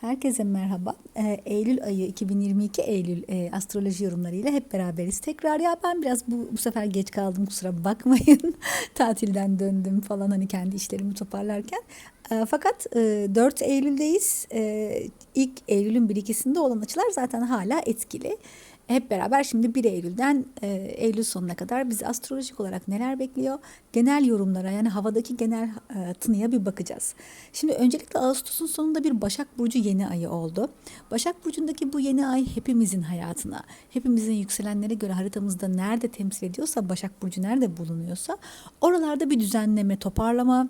Herkese merhaba. Ee, Eylül ayı 2022 Eylül e, astroloji yorumlarıyla hep beraberiz. Tekrar ya ben biraz bu, bu sefer geç kaldım kusura bakmayın. Tatilden döndüm falan hani kendi işlerimi toparlarken. E, fakat e, 4 Eylül'deyiz. E, ilk Eylül'ün bir ikisinde olan açılar zaten hala etkili. Hep beraber şimdi 1 Eylül'den e, Eylül sonuna kadar bizi astrolojik olarak neler bekliyor? Genel yorumlara yani havadaki genel e, tınıya bir bakacağız. Şimdi öncelikle Ağustos'un sonunda bir Başak Burcu yeni ayı oldu. Başak Burcu'ndaki bu yeni ay hepimizin hayatına, hepimizin yükselenlere göre haritamızda nerede temsil ediyorsa, Başak Burcu nerede bulunuyorsa oralarda bir düzenleme, toparlama,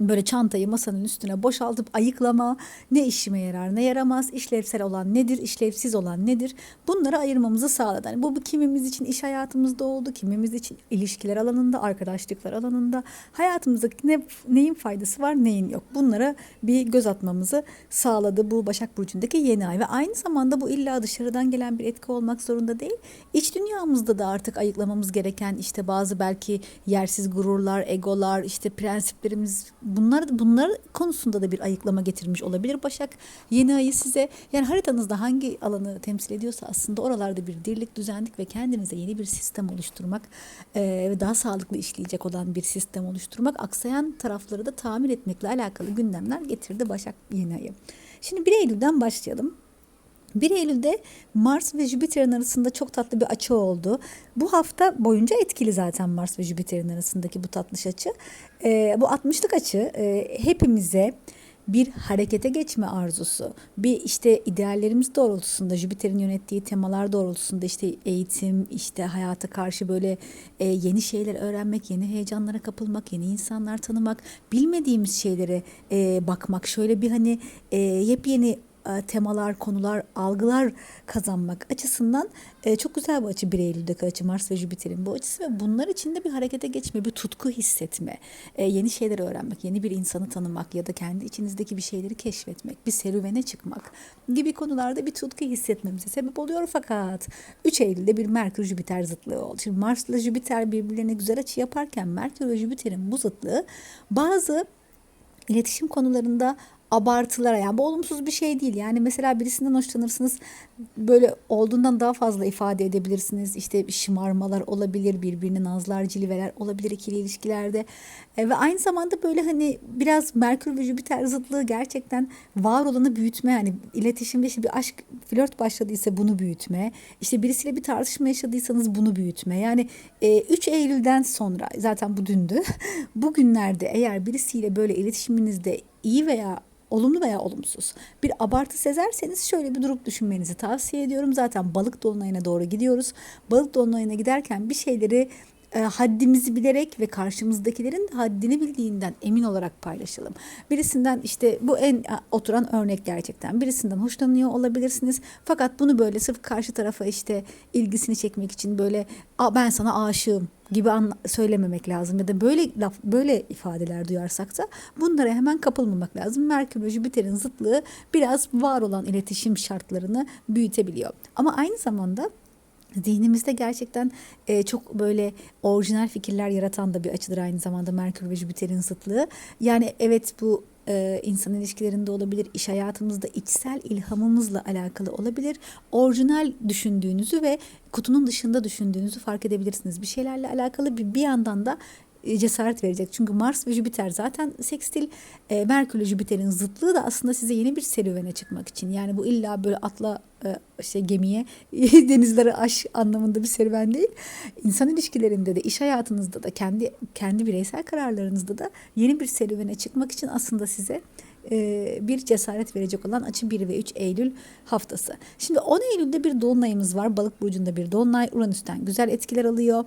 böyle çantayı masanın üstüne boşaltıp ayıklama, ne işime yarar ne yaramaz, işlevsel olan nedir, işlevsiz olan nedir bunları ayırmamızı sağladı. Yani bu, bu kimimiz için iş hayatımızda oldu, kimimiz için ilişkiler alanında, arkadaşlıklar alanında hayatımızda ne, neyin faydası var neyin yok bunlara bir göz atmamızı sağladı bu Başak Burcu'ndaki yeni ay ve aynı zamanda bu illa dışarıdan gelen bir etki olmak zorunda değil. İç dünyamızda da artık ayıklamamız gereken işte bazı belki yersiz gururlar, egolar, işte prensiplerimiz bunlar bunlar konusunda da bir ayıklama getirmiş olabilir Başak. Yeni ayı size yani haritanızda hangi alanı temsil ediyorsa aslında oralarda bir dirlik, düzenlik ve kendinize yeni bir sistem oluşturmak e, ve daha sağlıklı işleyecek olan bir sistem oluşturmak, aksayan tarafları da tamir etmekle alakalı gündemler getirdi Başak yeni ayı. Şimdi 1 Eylül'den başlayalım. 1 Eylül'de Mars ve Jüpiter'in arasında çok tatlı bir açı oldu. Bu hafta boyunca etkili zaten Mars ve Jüpiter'in arasındaki bu tatlış açı. Ee, bu 60'lık açı e, hepimize bir harekete geçme arzusu, bir işte ideallerimiz doğrultusunda, Jüpiter'in yönettiği temalar doğrultusunda işte eğitim, işte hayata karşı böyle e, yeni şeyler öğrenmek, yeni heyecanlara kapılmak, yeni insanlar tanımak, bilmediğimiz şeylere e, bakmak, şöyle bir hani e, yepyeni e, temalar, konular, algılar kazanmak açısından e, çok güzel bu açı 1 Eylül'deki açı Mars ve Jüpiter'in bu açısı ve bunlar içinde bir harekete geçme, bir tutku hissetme, e, yeni şeyler öğrenmek, yeni bir insanı tanımak ya da kendi içinizdeki bir şeyleri keşfetmek, bir serüvene çıkmak gibi konularda bir tutku hissetmemize sebep oluyor fakat 3 Eylül'de bir Merkür Jüpiter zıtlığı oldu. Şimdi Mars ile Jüpiter birbirlerine güzel açı yaparken Merkür ve Jüpiter'in bu zıtlığı bazı iletişim konularında abartılara yani bu olumsuz bir şey değil. Yani mesela birisinden hoşlanırsınız böyle olduğundan daha fazla ifade edebilirsiniz. İşte şımarmalar olabilir, birbirine nazlar, cilveler olabilir ikili ilişkilerde. E, ve aynı zamanda böyle hani biraz Merkür ve Jüpiter zıtlığı gerçekten var olanı büyütme. Yani iletişimde işte bir aşk, flört başladıysa bunu büyütme. İşte birisiyle bir tartışma yaşadıysanız bunu büyütme. Yani e, 3 Eylül'den sonra zaten bu dündü. Bugünlerde eğer birisiyle böyle iletişiminizde iyi veya olumlu veya olumsuz bir abartı sezerseniz şöyle bir durup düşünmenizi tavsiye ediyorum. Zaten balık dolunayına doğru gidiyoruz. Balık dolunayına giderken bir şeyleri haddimizi bilerek ve karşımızdakilerin haddini bildiğinden emin olarak paylaşalım. Birisinden işte bu en e, oturan örnek gerçekten. Birisinden hoşlanıyor olabilirsiniz. Fakat bunu böyle sırf karşı tarafa işte ilgisini çekmek için böyle ben sana aşığım gibi söylememek lazım ya da böyle laf böyle ifadeler duyarsak da bunlara hemen kapılmamak lazım. Merkür ve zıtlığı biraz var olan iletişim şartlarını büyütebiliyor. Ama aynı zamanda Zihnimizde gerçekten e, çok böyle orijinal fikirler yaratan da bir açıdır aynı zamanda Merkür ve Jüpiter'in zıtlığı. Yani evet bu e, insan ilişkilerinde olabilir, iş hayatımızda içsel ilhamımızla alakalı olabilir. Orijinal düşündüğünüzü ve kutunun dışında düşündüğünüzü fark edebilirsiniz. Bir şeylerle alakalı bir, bir yandan da cesaret verecek. Çünkü Mars ve Jüpiter zaten sekstil. E, Merkür Jüpiter'in zıtlığı da aslında size yeni bir serüvene çıkmak için. Yani bu illa böyle atla e, işte gemiye denizleri aş anlamında bir serüven değil. İnsan ilişkilerinde de iş hayatınızda da kendi kendi bireysel kararlarınızda da yeni bir serüvene çıkmak için aslında size e, bir cesaret verecek olan açı 1 ve 3 Eylül haftası. Şimdi 10 Eylül'de bir dolunayımız var. Balık burcunda bir dolunay Uranüs'ten güzel etkiler alıyor.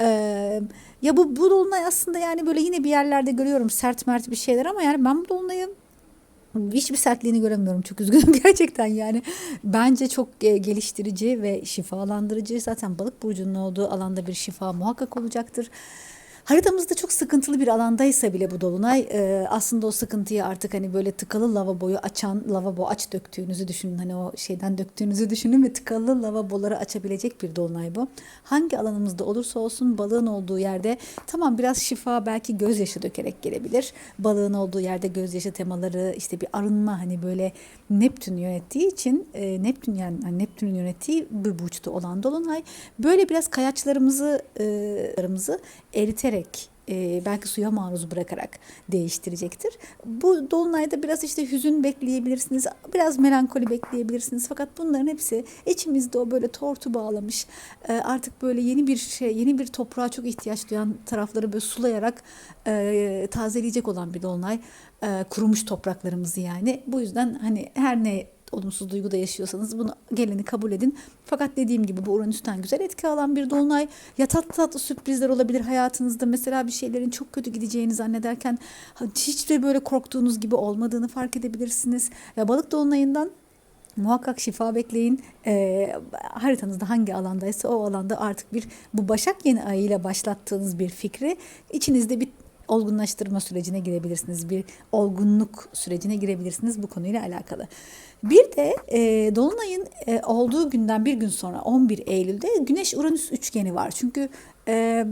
Ee, ya bu, bu dolunay aslında yani böyle yine bir yerlerde görüyorum sert mert bir şeyler ama yani ben bu dolunayı hiçbir sertliğini göremiyorum. Çok üzgünüm gerçekten yani. Bence çok e, geliştirici ve şifalandırıcı. Zaten balık burcunun olduğu alanda bir şifa muhakkak olacaktır. Haritamızda çok sıkıntılı bir alandaysa bile bu dolunay e, aslında o sıkıntıyı artık hani böyle tıkalı lavaboyu açan lavabo aç döktüğünüzü düşünün. Hani o şeyden döktüğünüzü düşünün ve tıkalı lavaboları açabilecek bir dolunay bu. Hangi alanımızda olursa olsun balığın olduğu yerde tamam biraz şifa belki gözyaşı dökerek gelebilir. Balığın olduğu yerde gözyaşı temaları işte bir arınma hani böyle Neptün yönettiği için e, Neptün yani hani Neptün'ün yönettiği bir burçta olan dolunay böyle biraz kayaçlarımızı e, larımızı eriterek e, belki suya maruz bırakarak değiştirecektir. Bu dolunayda biraz işte hüzün bekleyebilirsiniz, biraz melankoli bekleyebilirsiniz. Fakat bunların hepsi içimizde o böyle tortu bağlamış, e, artık böyle yeni bir şey, yeni bir toprağa çok ihtiyaç duyan tarafları böyle sulayarak e, tazeleyecek olan bir dolunay. Kurumuş topraklarımızı yani. Bu yüzden hani her ne olumsuz duyguda yaşıyorsanız bunu geleni kabul edin. Fakat dediğim gibi bu Uranüs'ten güzel etki alan bir dolunay. Ya tatlı tatlı sürprizler olabilir hayatınızda. Mesela bir şeylerin çok kötü gideceğini zannederken hiç de böyle korktuğunuz gibi olmadığını fark edebilirsiniz. Ya balık dolunayından muhakkak şifa bekleyin. E, haritanızda hangi alandaysa o alanda artık bir bu Başak yeni ayıyla başlattığınız bir fikri içinizde bir olgunlaştırma sürecine girebilirsiniz. Bir olgunluk sürecine girebilirsiniz bu konuyla alakalı. Bir de e, Dolunay'ın e, olduğu günden bir gün sonra 11 Eylül'de Güneş-Uranüs üçgeni var. Çünkü e,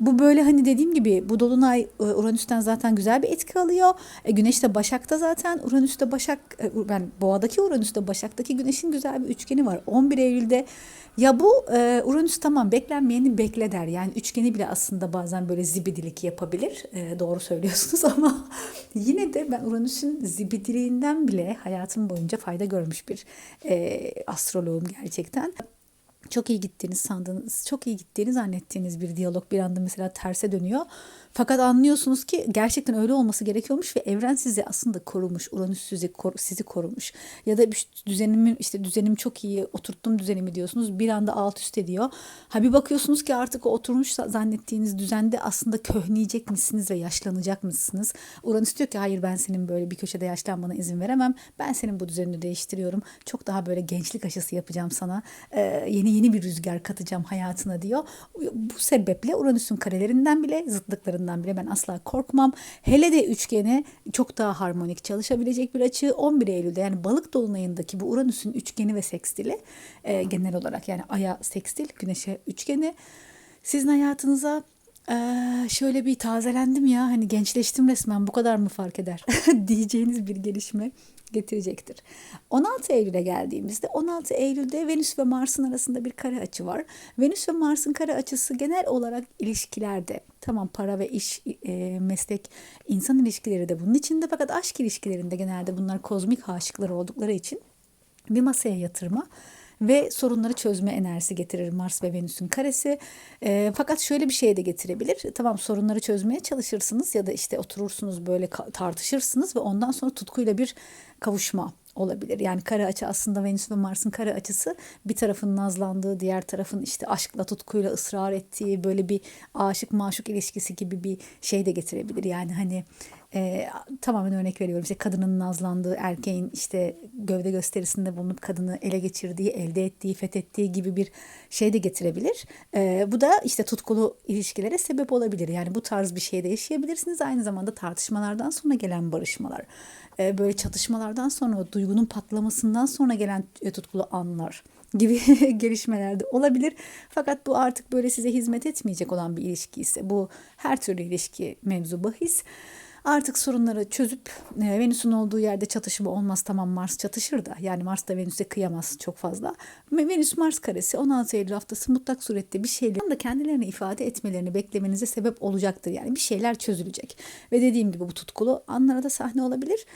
bu böyle hani dediğim gibi bu dolunay e, Uranüs'ten zaten güzel bir etki alıyor. E, Güneş de Başak'ta zaten. Uranüs de Başak e, ben Boğa'daki Uranüs de Başak'taki Güneş'in güzel bir üçgeni var. 11 Eylül'de ya bu e, Uranüs tamam beklenmeyeni bekle der. Yani üçgeni bile aslında bazen böyle zibidilik yapabilir. E, doğru söylüyorsunuz ama yine de ben Uranüs'ün zibidiliğinden bile hayatım boyunca fayda görmüş bir e, astroloğum gerçekten çok iyi gittiğiniz sandığınız, çok iyi gittiğini zannettiğiniz bir diyalog bir anda mesela terse dönüyor. Fakat anlıyorsunuz ki gerçekten öyle olması gerekiyormuş ve evren sizi aslında korumuş. Uranüs sizi, kor, sizi korumuş. Ya da düzenimi işte düzenim çok iyi oturttum düzenimi diyorsunuz. Bir anda alt üst ediyor. Ha bir bakıyorsunuz ki artık oturmuş zannettiğiniz düzende aslında köhneyecek misiniz ve yaşlanacak mısınız? Uranüs diyor ki hayır ben senin böyle bir köşede yaşlanmana izin veremem. Ben senin bu düzenini değiştiriyorum. Çok daha böyle gençlik aşısı yapacağım sana. Ee, yeni yeni bir rüzgar katacağım hayatına diyor. Bu sebeple Uranüs'ün karelerinden bile zıtlıkları açılarından bile ben asla korkmam. Hele de üçgene çok daha harmonik çalışabilecek bir açı. 11 Eylül'de yani balık dolunayındaki bu Uranüs'ün üçgeni ve sekstili e, genel olarak yani aya sekstil, güneşe üçgeni. Sizin hayatınıza ee, şöyle bir tazelendim ya hani gençleştim resmen bu kadar mı fark eder? Diyeceğiniz bir gelişme getirecektir. 16 Eylül'e geldiğimizde 16 Eylül'de Venüs ve Mars'ın arasında bir kare açı var. Venüs ve Mars'ın kare açısı genel olarak ilişkilerde tamam para ve iş, e, meslek, insan ilişkileri de bunun içinde fakat aşk ilişkilerinde genelde bunlar kozmik aşıklar oldukları için bir masaya yatırma ve sorunları çözme enerjisi getirir Mars ve Venüs'ün karesi. E, fakat şöyle bir şey de getirebilir. Tamam sorunları çözmeye çalışırsınız ya da işte oturursunuz böyle tartışırsınız ve ondan sonra tutkuyla bir kavuşma olabilir. Yani kare açı aslında Venüs ve Mars'ın kare açısı bir tarafın nazlandığı, diğer tarafın işte aşkla, tutkuyla ısrar ettiği böyle bir aşık maşuk ilişkisi gibi bir şey de getirebilir. Yani hani e, tamamen örnek veriyorum işte kadının nazlandığı, erkeğin işte gövde gösterisinde bulunup kadını ele geçirdiği, elde ettiği, fethettiği gibi bir şey de getirebilir. E, bu da işte tutkulu ilişkilere sebep olabilir. Yani bu tarz bir şeyde yaşayabilirsiniz. Aynı zamanda tartışmalardan sonra gelen barışmalar. E, böyle çatışmalardan sonra duygunun patlamasından sonra gelen e, tutkulu anlar gibi gelişmeler de olabilir. Fakat bu artık böyle size hizmet etmeyecek olan bir ilişki ise bu her türlü ilişki mevzu bahis. Artık sorunları çözüp e, Venüs'ün olduğu yerde çatışma olmaz. Tamam Mars çatışır da yani Mars da Venüs'e kıyamaz çok fazla. Venüs Mars karesi 16 Eylül haftası mutlak surette bir şeyler da kendilerini ifade etmelerini beklemenize sebep olacaktır. Yani bir şeyler çözülecek. Ve dediğim gibi bu tutkulu anlara da sahne olabilir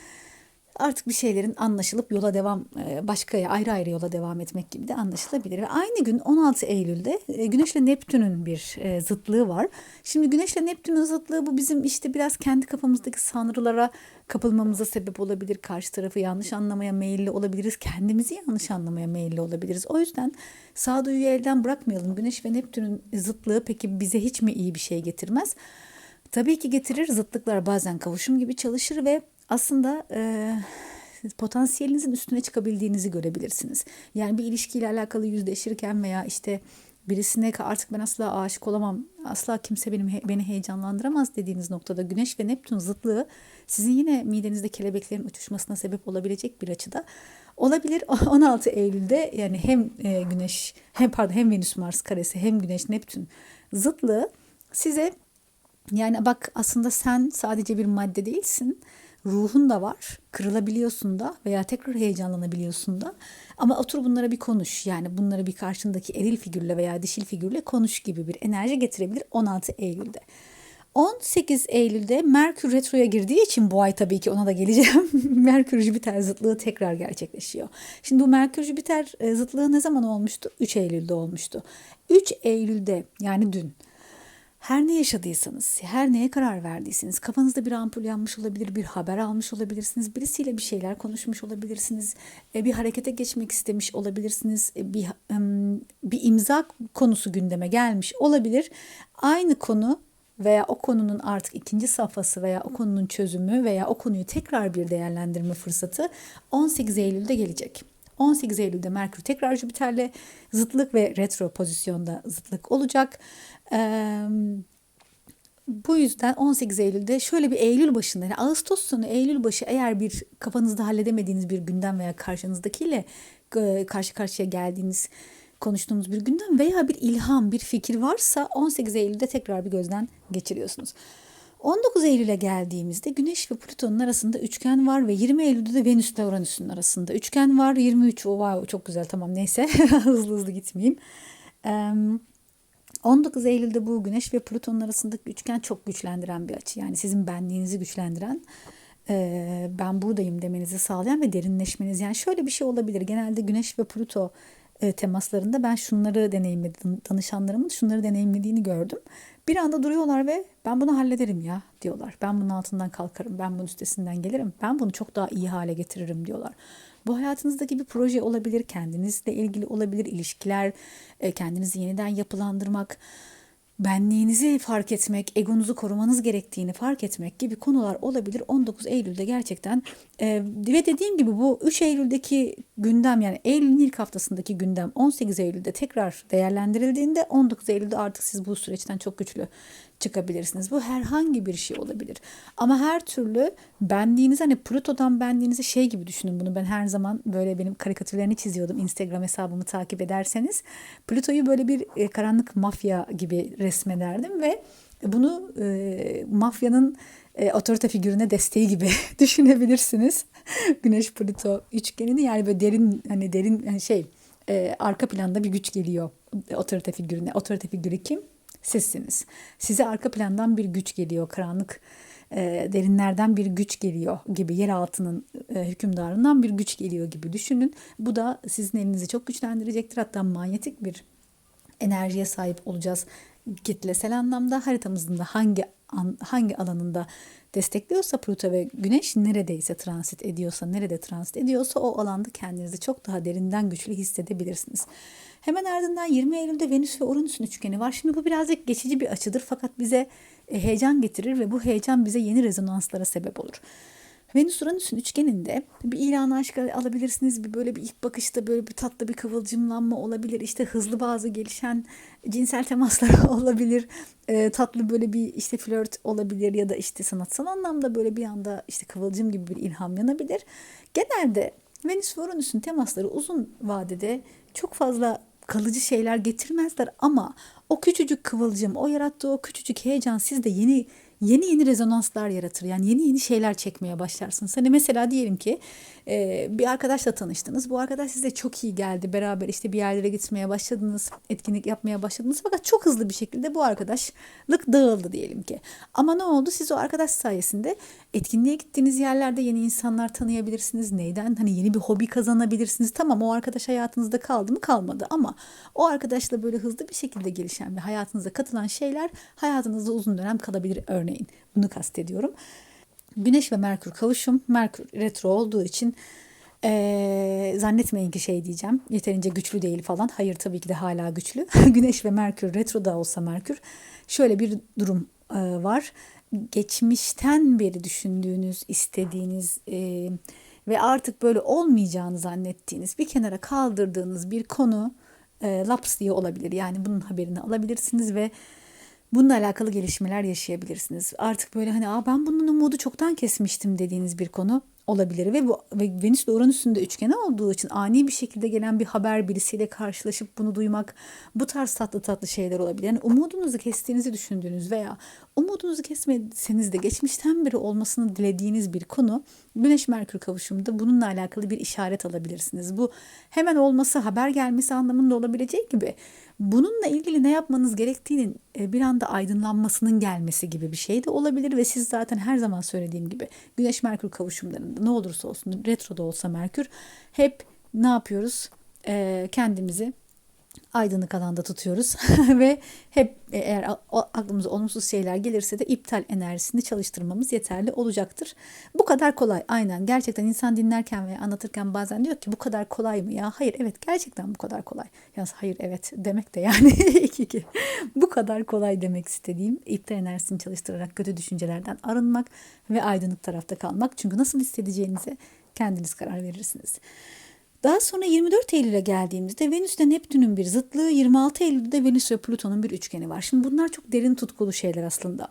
artık bir şeylerin anlaşılıp yola devam e, başkaya ayrı ayrı yola devam etmek gibi de anlaşılabilir. Aynı gün 16 Eylül'de e, Güneşle Neptün'ün bir e, zıtlığı var. Şimdi Güneşle Neptün'ün zıtlığı bu bizim işte biraz kendi kafamızdaki sanrılara kapılmamıza sebep olabilir. Karşı tarafı yanlış anlamaya meyilli olabiliriz. Kendimizi yanlış anlamaya meyilli olabiliriz. O yüzden sağduyuyu elden bırakmayalım. Güneş ve Neptün'ün zıtlığı peki bize hiç mi iyi bir şey getirmez? Tabii ki getirir. Zıtlıklar bazen kavuşum gibi çalışır ve aslında e, potansiyelinizin üstüne çıkabildiğinizi görebilirsiniz. Yani bir ilişkiyle alakalı yüzleşirken veya işte birisine artık ben asla aşık olamam, asla kimse benim beni heyecanlandıramaz dediğiniz noktada Güneş ve Neptün zıtlığı sizin yine midenizde kelebeklerin uçuşmasına sebep olabilecek bir açıda olabilir. 16 Eylül'de yani hem e, Güneş hem pardon hem Venüs Mars karesi hem Güneş Neptün zıtlığı size yani bak aslında sen sadece bir madde değilsin. Ruhun da var. Kırılabiliyorsun da veya tekrar heyecanlanabiliyorsun da. Ama otur bunlara bir konuş. Yani bunları bir karşındaki eril figürle veya dişil figürle konuş gibi bir enerji getirebilir 16 Eylül'de. 18 Eylül'de Merkür Retro'ya girdiği için bu ay tabii ki ona da geleceğim. Merkür Jüpiter zıtlığı tekrar gerçekleşiyor. Şimdi bu Merkür Jüpiter e, zıtlığı ne zaman olmuştu? 3 Eylül'de olmuştu. 3 Eylül'de yani dün her ne yaşadıysanız, her neye karar verdiyseniz, kafanızda bir ampul yanmış olabilir, bir haber almış olabilirsiniz, birisiyle bir şeyler konuşmuş olabilirsiniz, e, bir harekete geçmek istemiş olabilirsiniz, e, bir bir imza konusu gündeme gelmiş olabilir. Aynı konu veya o konunun artık ikinci safhası veya o konunun çözümü veya o konuyu tekrar bir değerlendirme fırsatı 18 Eylül'de gelecek. 18 Eylül'de Merkür tekrar Jüpiter'le zıtlık ve retro pozisyonda zıtlık olacak. Bu yüzden 18 Eylül'de şöyle bir Eylül başında yani Ağustos sonu Eylül başı eğer bir kafanızda halledemediğiniz bir gündem veya karşınızdakiyle karşı karşıya geldiğiniz konuştuğumuz bir gündem veya bir ilham, bir fikir varsa 18 Eylül'de tekrar bir gözden geçiriyorsunuz. 19 Eylül'e geldiğimizde Güneş ve Plüton'un arasında üçgen var ve 20 Eylül'de de Venüs ile Uranüs'ün arasında üçgen var. 23 o wow, çok güzel tamam neyse hızlı hızlı gitmeyeyim. 19 Eylül'de bu Güneş ve Plüton'un arasındaki üçgen çok güçlendiren bir açı. Yani sizin benliğinizi güçlendiren, ben buradayım demenizi sağlayan ve derinleşmeniz. Yani şöyle bir şey olabilir. Genelde Güneş ve Plüto temaslarında ben şunları deneyimledim. Danışanlarımın şunları deneyimlediğini gördüm. Bir anda duruyorlar ve ben bunu hallederim ya diyorlar. Ben bunun altından kalkarım, ben bunun üstesinden gelirim, ben bunu çok daha iyi hale getiririm diyorlar. Bu hayatınızdaki bir proje olabilir, kendinizle ilgili olabilir, ilişkiler, e, kendinizi yeniden yapılandırmak, benliğinizi fark etmek, egonuzu korumanız gerektiğini fark etmek gibi konular olabilir. 19 Eylül'de gerçekten e, ve dediğim gibi bu 3 Eylül'deki gündem yani Eylül'ün ilk haftasındaki gündem 18 Eylül'de tekrar değerlendirildiğinde 19 Eylül'de artık siz bu süreçten çok güçlü çıkabilirsiniz. Bu herhangi bir şey olabilir. Ama her türlü benliğiniz hani Pluto'dan benliğinizi şey gibi düşünün bunu. Ben her zaman böyle benim karikatürlerini çiziyordum Instagram hesabımı takip ederseniz. Pluto'yu böyle bir e, karanlık mafya gibi resmederdim ve bunu e, mafyanın e, otorite figürüne desteği gibi düşünebilirsiniz. Güneş Plüto üçgenini yani böyle derin hani derin yani şey e, arka planda bir güç geliyor otorite figürüne. Otorite figürü kim? Sizsiniz. Size arka plandan bir güç geliyor, karanlık e, derinlerden bir güç geliyor gibi, yer altının e, hükümdarından bir güç geliyor gibi düşünün. Bu da sizin elinizi çok güçlendirecektir. Hatta manyetik bir enerjiye sahip olacağız kitlesel anlamda haritamızın da hangi an, hangi alanında destekliyorsa Pluto ve Güneş neredeyse transit ediyorsa, nerede transit ediyorsa o alanda kendinizi çok daha derinden güçlü hissedebilirsiniz. Hemen ardından 20 Eylül'de Venüs ve Uranüs'ün üçgeni var. Şimdi bu birazcık geçici bir açıdır fakat bize e, heyecan getirir ve bu heyecan bize yeni rezonanslara sebep olur. Venüs Uranüs'ün üçgeninde bir ilan aşk alabilirsiniz. Bir böyle bir ilk bakışta böyle bir tatlı bir kıvılcımlanma olabilir. İşte hızlı bazı gelişen cinsel temaslar olabilir. E, tatlı böyle bir işte flört olabilir ya da işte sanatsal anlamda böyle bir anda işte kıvılcım gibi bir ilham yanabilir. Genelde Venüs ve Uranüs'ün temasları uzun vadede çok fazla kalıcı şeyler getirmezler ama o küçücük kıvılcım, o yarattığı o küçücük heyecan sizde yeni yeni yeni rezonanslar yaratır. Yani yeni yeni şeyler çekmeye başlarsınız. Hani mesela diyelim ki e, bir arkadaşla tanıştınız. Bu arkadaş size çok iyi geldi. Beraber işte bir yerlere gitmeye başladınız. Etkinlik yapmaya başladınız. Fakat çok hızlı bir şekilde bu arkadaşlık dağıldı diyelim ki. Ama ne oldu? Siz o arkadaş sayesinde etkinliğe gittiğiniz yerlerde yeni insanlar tanıyabilirsiniz. Neyden? Hani yeni bir hobi kazanabilirsiniz. Tamam o arkadaş hayatınızda kaldı mı? Kalmadı. Ama o arkadaşla böyle hızlı bir şekilde gelişen ve hayatınıza katılan şeyler hayatınızda uzun dönem kalabilir örneğin. Bunu kastediyorum. Güneş ve Merkür kavuşum. Merkür retro olduğu için ee, zannetmeyin ki şey diyeceğim. Yeterince güçlü değil falan. Hayır tabii ki de hala güçlü. Güneş ve Merkür retro da olsa Merkür. Şöyle bir durum e, var. Geçmişten beri düşündüğünüz, istediğiniz e, ve artık böyle olmayacağını zannettiğiniz bir kenara kaldırdığınız bir konu e, laps diye olabilir. Yani bunun haberini alabilirsiniz ve bununla alakalı gelişmeler yaşayabilirsiniz. Artık böyle hani Aa, ben bunun umudu çoktan kesmiştim dediğiniz bir konu olabilir ve bu ve Venüs ile Uranüs'ün de üçgeni olduğu için ani bir şekilde gelen bir haber birisiyle karşılaşıp bunu duymak bu tarz tatlı tatlı şeyler olabilir. Yani umudunuzu kestiğinizi düşündüğünüz veya umudunuzu kesmeseniz de geçmişten beri olmasını dilediğiniz bir konu Güneş Merkür kavuşumunda bununla alakalı bir işaret alabilirsiniz. Bu hemen olması, haber gelmesi anlamında olabilecek gibi bununla ilgili ne yapmanız gerektiğinin e, bir anda aydınlanmasının gelmesi gibi bir şey de olabilir ve siz zaten her zaman söylediğim gibi Güneş Merkür kavuşumlarında ne olursa olsun retroda olsa Merkür hep ne yapıyoruz? Ee, kendimizi aydınlık alanda tutuyoruz ve hep e, eğer aklımıza olumsuz şeyler gelirse de iptal enerjisini çalıştırmamız yeterli olacaktır. Bu kadar kolay aynen gerçekten insan dinlerken ve anlatırken bazen diyor ki bu kadar kolay mı ya? Hayır evet gerçekten bu kadar kolay. Yalnız hayır evet demek de yani iki iki. bu kadar kolay demek istediğim iptal enerjisini çalıştırarak kötü düşüncelerden arınmak ve aydınlık tarafta kalmak. Çünkü nasıl hissedeceğinize kendiniz karar verirsiniz. Daha sonra 24 Eylül'e geldiğimizde Venüs ile Neptün'ün bir zıtlığı, 26 Eylül'de Venüs ve Plüton'un bir üçgeni var. Şimdi bunlar çok derin tutkulu şeyler aslında.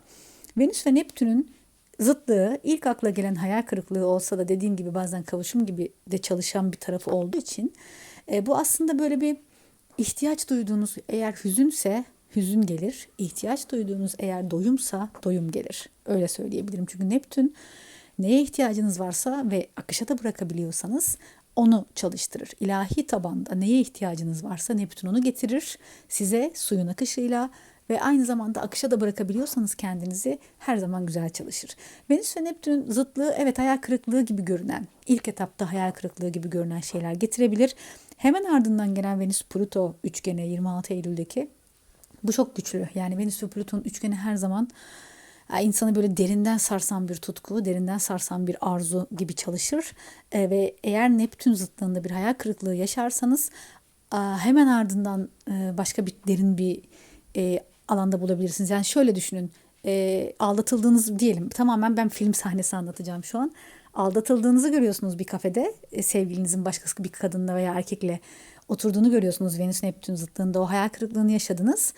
Venüs ve Neptün'ün zıtlığı ilk akla gelen hayal kırıklığı olsa da dediğim gibi bazen kavuşum gibi de çalışan bir tarafı olduğu için e, bu aslında böyle bir ihtiyaç duyduğunuz eğer hüzünse hüzün gelir. ihtiyaç duyduğunuz eğer doyumsa doyum gelir. Öyle söyleyebilirim. Çünkü Neptün neye ihtiyacınız varsa ve akışa da bırakabiliyorsanız onu çalıştırır. İlahi tabanda neye ihtiyacınız varsa Neptün onu getirir size suyun akışıyla ve aynı zamanda akışa da bırakabiliyorsanız kendinizi her zaman güzel çalışır. Venüs ve Neptün'ün zıtlığı evet hayal kırıklığı gibi görünen, ilk etapta hayal kırıklığı gibi görünen şeyler getirebilir. Hemen ardından gelen Venüs-Plüto üçgeni 26 Eylül'deki bu çok güçlü. Yani Venüs ve Plüton'un üçgeni her zaman insanı böyle derinden sarsan bir tutku, derinden sarsan bir arzu gibi çalışır. E, ve eğer Neptün zıtlığında bir hayal kırıklığı yaşarsanız hemen ardından e, başka bir derin bir e, alanda bulabilirsiniz. Yani şöyle düşünün, e, aldatıldığınız diyelim tamamen ben film sahnesi anlatacağım şu an. Aldatıldığınızı görüyorsunuz bir kafede, e, sevgilinizin başkası bir kadınla veya erkekle oturduğunu görüyorsunuz Venüs Neptün zıtlığında o hayal kırıklığını yaşadınız.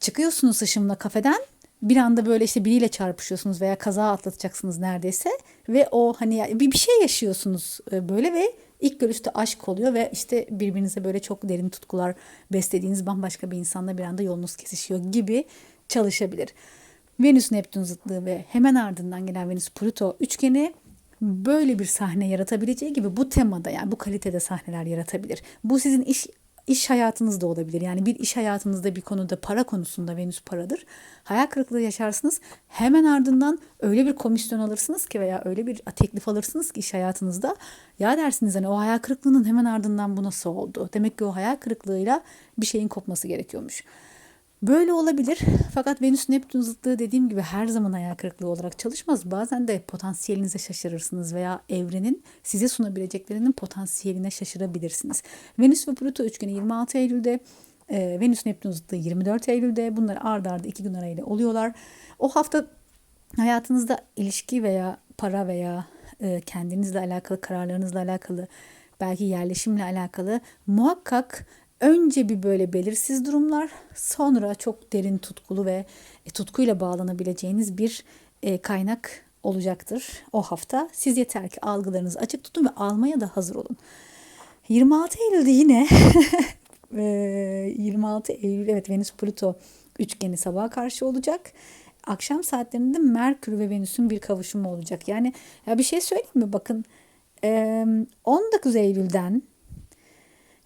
Çıkıyorsunuz ışımla kafeden bir anda böyle işte biriyle çarpışıyorsunuz veya kaza atlatacaksınız neredeyse ve o hani bir bir şey yaşıyorsunuz e, böyle ve ilk görüşte aşk oluyor ve işte birbirinize böyle çok derin tutkular beslediğiniz bambaşka bir insanla bir anda yolunuz kesişiyor gibi çalışabilir. Venüs Neptün zıtlığı ve hemen ardından gelen Venüs Plüto üçgeni böyle bir sahne yaratabileceği gibi bu temada yani bu kalitede sahneler yaratabilir. Bu sizin iş iş hayatınız da olabilir. Yani bir iş hayatınızda bir konuda para konusunda Venüs paradır. Hayal kırıklığı yaşarsınız. Hemen ardından öyle bir komisyon alırsınız ki veya öyle bir teklif alırsınız ki iş hayatınızda. Ya dersiniz hani o hayal kırıklığının hemen ardından bu nasıl oldu? Demek ki o hayal kırıklığıyla bir şeyin kopması gerekiyormuş. Böyle olabilir. Fakat Venüs Neptün zıtlığı dediğim gibi her zaman hayal kırıklığı olarak çalışmaz. Bazen de potansiyelinize şaşırırsınız veya evrenin size sunabileceklerinin potansiyeline şaşırabilirsiniz. Venüs ve Plüto üçgeni 26 Eylül'de, e, Venüs Neptün zıtlığı 24 Eylül'de. Bunlar ard arda iki gün arayla oluyorlar. O hafta hayatınızda ilişki veya para veya e, kendinizle alakalı kararlarınızla alakalı belki yerleşimle alakalı muhakkak Önce bir böyle belirsiz durumlar, sonra çok derin tutkulu ve e, tutkuyla bağlanabileceğiniz bir e, kaynak olacaktır o hafta. Siz yeter ki algılarınızı açık tutun ve almaya da hazır olun. 26 Eylül'de yine 26 Eylül evet Venüs Plüto üçgeni sabaha karşı olacak. Akşam saatlerinde Merkür ve Venüs'ün bir kavuşumu olacak. Yani ya bir şey söyleyeyim mi? Bakın 19 Eylül'den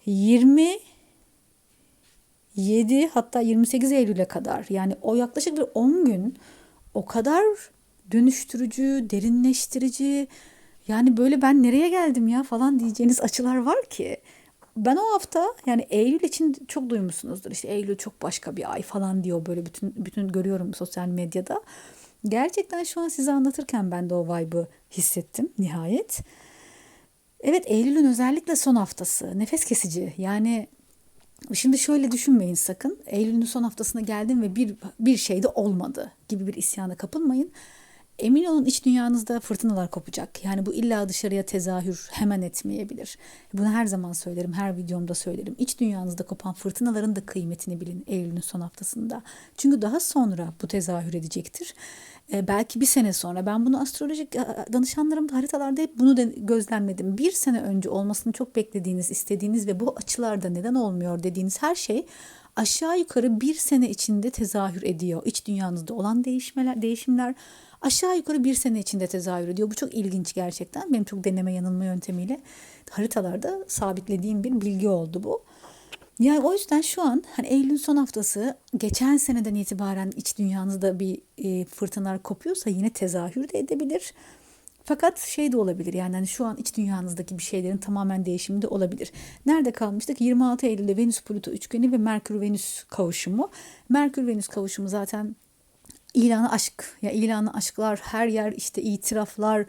20 7 hatta 28 Eylül'e kadar yani o yaklaşık bir 10 gün o kadar dönüştürücü, derinleştirici yani böyle ben nereye geldim ya falan diyeceğiniz açılar var ki ben o hafta yani Eylül için çok duymuşsunuzdur. İşte Eylül çok başka bir ay falan diyor böyle bütün bütün görüyorum sosyal medyada. Gerçekten şu an size anlatırken ben de o vibe'ı hissettim nihayet. Evet Eylül'ün özellikle son haftası nefes kesici. Yani Şimdi şöyle düşünmeyin sakın. Eylül'ün son haftasına geldim ve bir bir şey de olmadı gibi bir isyana kapılmayın. Emin olun iç dünyanızda fırtınalar kopacak. Yani bu illa dışarıya tezahür hemen etmeyebilir. Bunu her zaman söylerim, her videomda söylerim. İç dünyanızda kopan fırtınaların da kıymetini bilin Eylül'ün son haftasında. Çünkü daha sonra bu tezahür edecektir. Ee, belki bir sene sonra ben bunu astrolojik e, danışanlarımda haritalarda hep bunu de gözlemledim. Bir sene önce olmasını çok beklediğiniz, istediğiniz ve bu açılarda neden olmuyor dediğiniz her şey aşağı yukarı bir sene içinde tezahür ediyor. İç dünyanızda olan değişmeler, değişimler aşağı yukarı bir sene içinde tezahür ediyor. Bu çok ilginç gerçekten. Benim çok deneme yanılma yöntemiyle haritalarda sabitlediğim bir bilgi oldu bu. Yani o yüzden şu an hani Eylül'ün son haftası geçen seneden itibaren iç dünyanızda bir e, fırtınalar kopuyorsa yine tezahür de edebilir. Fakat şey de olabilir yani hani şu an iç dünyanızdaki bir şeylerin tamamen değişimi de olabilir. Nerede kalmıştık? 26 Eylül'de Venüs Plüto üçgeni ve Merkür Venüs kavuşumu. Merkür Venüs kavuşumu zaten ilanı aşk. Ya ilanı aşklar her yer işte itiraflar,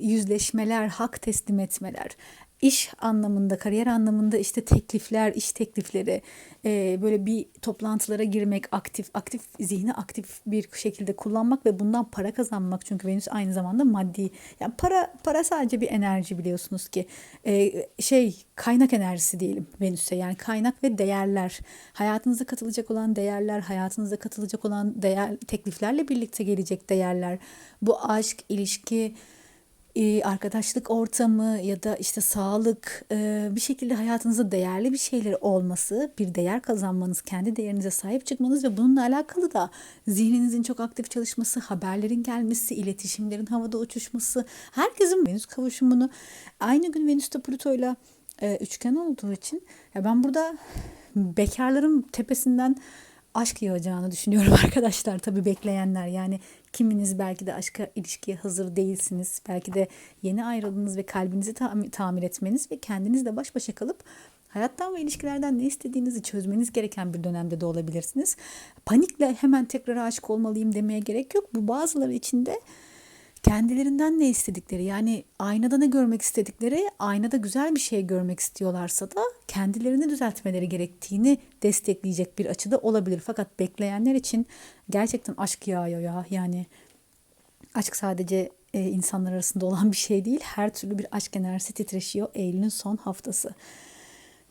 yüzleşmeler, hak teslim etmeler iş anlamında, kariyer anlamında işte teklifler, iş teklifleri, e, böyle bir toplantılara girmek, aktif, aktif zihni aktif bir şekilde kullanmak ve bundan para kazanmak. Çünkü Venüs aynı zamanda maddi, yani para para sadece bir enerji biliyorsunuz ki. E, şey kaynak enerjisi diyelim Venüs'e. Yani kaynak ve değerler, hayatınıza katılacak olan değerler, hayatınıza katılacak olan değer tekliflerle birlikte gelecek değerler, bu aşk, ilişki e, arkadaşlık ortamı ya da işte sağlık e, bir şekilde hayatınızda değerli bir şeyler olması, bir değer kazanmanız, kendi değerinize sahip çıkmanız ve bununla alakalı da zihninizin çok aktif çalışması, haberlerin gelmesi, iletişimlerin havada uçuşması, herkesin Venüs kavuşumunu aynı gün Venüs'te Plüto'yla e, üçgen olduğu için ya ben burada bekarların tepesinden aşk yağacağını düşünüyorum arkadaşlar. Tabii bekleyenler yani kiminiz belki de aşka ilişkiye hazır değilsiniz. Belki de yeni ayrıldınız ve kalbinizi tam- tamir etmeniz ve kendinizle baş başa kalıp hayattan ve ilişkilerden ne istediğinizi çözmeniz gereken bir dönemde de olabilirsiniz. Panikle hemen tekrar aşık olmalıyım demeye gerek yok. Bu bazıları için de kendilerinden ne istedikleri yani aynada ne görmek istedikleri aynada güzel bir şey görmek istiyorlarsa da kendilerini düzeltmeleri gerektiğini destekleyecek bir açıda olabilir. Fakat bekleyenler için gerçekten aşk yağıyor ya yani aşk sadece e, insanlar arasında olan bir şey değil her türlü bir aşk enerjisi titreşiyor Eylül'ün son haftası.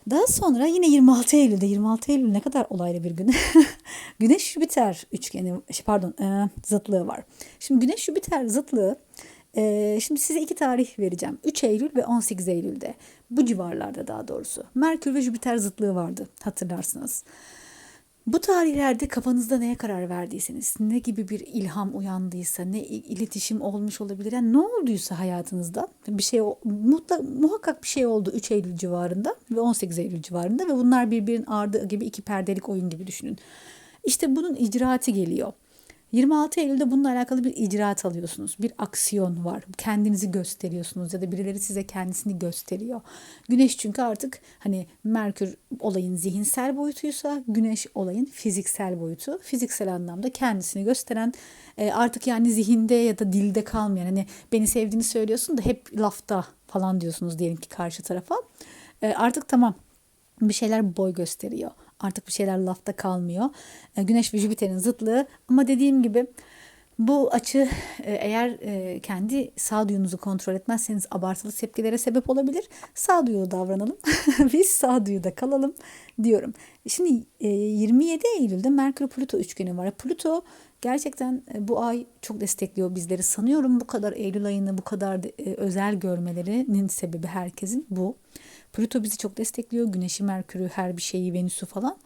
Daha sonra yine 26 Eylül'de 26 Eylül ne kadar olaylı bir gün. Güneş Jüpiter üçgeni şey, pardon e, zıtlığı var. Şimdi Güneş Jüpiter zıtlığı e, şimdi size iki tarih vereceğim. 3 Eylül ve 18 Eylül'de. Bu civarlarda daha doğrusu. Merkür ve Jüpiter zıtlığı vardı hatırlarsınız. Bu tarihlerde kafanızda neye karar verdiyseniz, ne gibi bir ilham uyandıysa, ne iletişim olmuş olabilir, yani ne olduysa hayatınızda bir şey mutlak, muhakkak bir şey oldu 3 Eylül civarında ve 18 Eylül civarında ve bunlar birbirinin ardı gibi iki perdelik oyun gibi düşünün. İşte bunun icraatı geliyor. 26 Eylül'de bununla alakalı bir icraat alıyorsunuz. Bir aksiyon var. Kendinizi gösteriyorsunuz ya da birileri size kendisini gösteriyor. Güneş çünkü artık hani Merkür olayın zihinsel boyutuysa Güneş olayın fiziksel boyutu. Fiziksel anlamda kendisini gösteren e, artık yani zihinde ya da dilde kalmayan hani beni sevdiğini söylüyorsun da hep lafta falan diyorsunuz diyelim ki karşı tarafa. E, artık tamam bir şeyler boy gösteriyor. Artık bir şeyler lafta kalmıyor. E, Güneş ve Jüpiter'in zıtlığı ama dediğim gibi bu açı e, eğer e, kendi sağduyunuzu kontrol etmezseniz abartılı tepkilere sebep olabilir. Sağduyulu davranalım. Biz sağduyuda kalalım diyorum. Şimdi 27 Eylül'de Merkür Plüto üçgeni var. Plüto gerçekten bu ay çok destekliyor bizleri. Sanıyorum bu kadar Eylül ayını bu kadar özel görmelerinin sebebi herkesin bu. Plüto bizi çok destekliyor. Güneşi, Merkür'ü, her bir şeyi, Venüs'ü falan.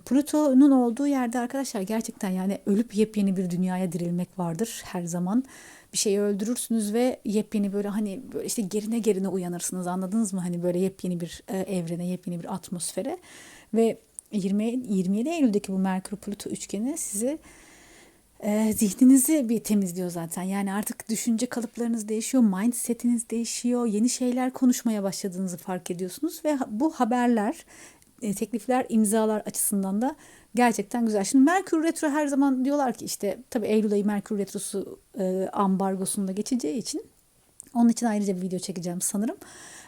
Plüto'nun olduğu yerde arkadaşlar gerçekten yani ölüp yepyeni bir dünyaya dirilmek vardır her zaman. Bir şeyi öldürürsünüz ve yepyeni böyle hani böyle işte gerine gerine uyanırsınız anladınız mı? Hani böyle yepyeni bir e, evrene, yepyeni bir atmosfere ve 20 27 Eylül'deki bu Merkür Plüto üçgeni sizi e, zihninizi bir temizliyor zaten. Yani artık düşünce kalıplarınız değişiyor, mindsetiniz değişiyor, yeni şeyler konuşmaya başladığınızı fark ediyorsunuz ve bu haberler, e, teklifler, imzalar açısından da gerçekten güzel. Şimdi Merkür Retro her zaman diyorlar ki işte tabii Eylül ayı Merkür Retrosu e, ambargosunda geçeceği için onun için ayrıca bir video çekeceğim sanırım.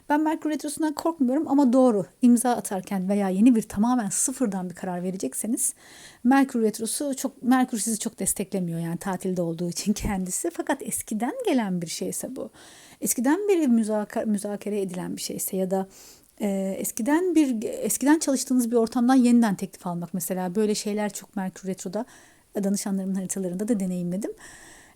Ben Merkür Retrosu'ndan korkmuyorum ama doğru imza atarken veya yeni bir tamamen sıfırdan bir karar verecekseniz Merkür Retrosu çok Merkür sizi çok desteklemiyor yani tatilde olduğu için kendisi. Fakat eskiden gelen bir şeyse bu. Eskiden beri müzakere, müzakere edilen bir şeyse ya da e, eskiden bir eskiden çalıştığınız bir ortamdan yeniden teklif almak mesela böyle şeyler çok Merkür Retro'da danışanlarımın haritalarında da deneyimledim.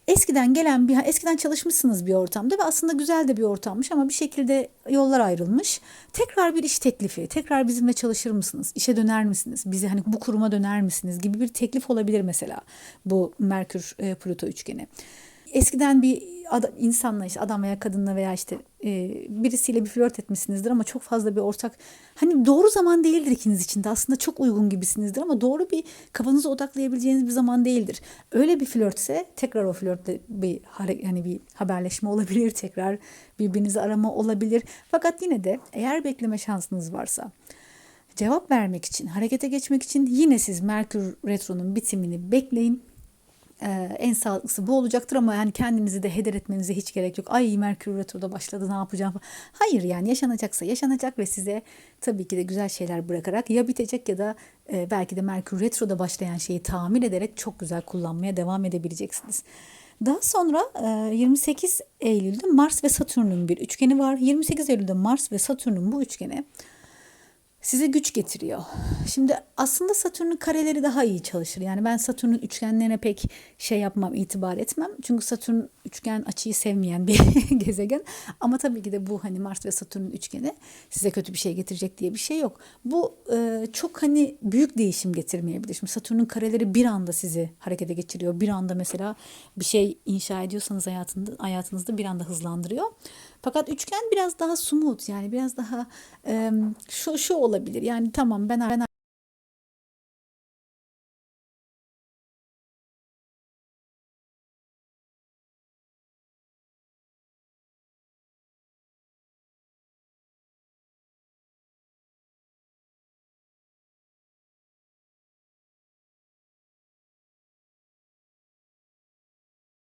Eskiden gelen bir eskiden çalışmışsınız bir ortamda ve aslında güzel de bir ortammış ama bir şekilde yollar ayrılmış. Tekrar bir iş teklifi, tekrar bizimle çalışır mısınız? İşe döner misiniz? Bizi hani bu kuruma döner misiniz gibi bir teklif olabilir mesela bu Merkür e, Plüto üçgeni. Eskiden bir adam, insanla işte adam veya kadınla veya işte e, birisiyle bir flört etmişsinizdir ama çok fazla bir ortak hani doğru zaman değildir ikiniz için de aslında çok uygun gibisinizdir ama doğru bir kafanızı odaklayabileceğiniz bir zaman değildir. Öyle bir flörtse tekrar o flörtle bir hani bir haberleşme olabilir tekrar birbirinizi arama olabilir. Fakat yine de eğer bekleme şansınız varsa cevap vermek için harekete geçmek için yine siz Merkür Retro'nun bitimini bekleyin ee, en sağlıklısı bu olacaktır ama yani kendinizi de heder etmenize hiç gerek yok. Ay Merkür Retro'da başladı ne yapacağım. Hayır yani yaşanacaksa yaşanacak ve size tabii ki de güzel şeyler bırakarak ya bitecek ya da e, belki de Merkür Retro'da başlayan şeyi tamir ederek çok güzel kullanmaya devam edebileceksiniz. Daha sonra e, 28 Eylül'de Mars ve Satürn'ün bir üçgeni var. 28 Eylül'de Mars ve Satürn'ün bu üçgeni size güç getiriyor. Şimdi aslında Satürn'ün kareleri daha iyi çalışır. Yani ben Satürn'ün üçgenlerine pek şey yapmam, itibar etmem. Çünkü Satürn üçgen açıyı sevmeyen bir gezegen. Ama tabii ki de bu hani Mars ve Satürn'ün üçgeni size kötü bir şey getirecek diye bir şey yok. Bu e, çok hani büyük değişim getirmeyebilir. Şimdi Satürn'ün kareleri bir anda sizi harekete geçiriyor. Bir anda mesela bir şey inşa ediyorsanız hayatında, hayatınızda bir anda hızlandırıyor. Fakat üçgen biraz daha smooth yani biraz daha e, şu şu olabilir. Yani tamam ben ben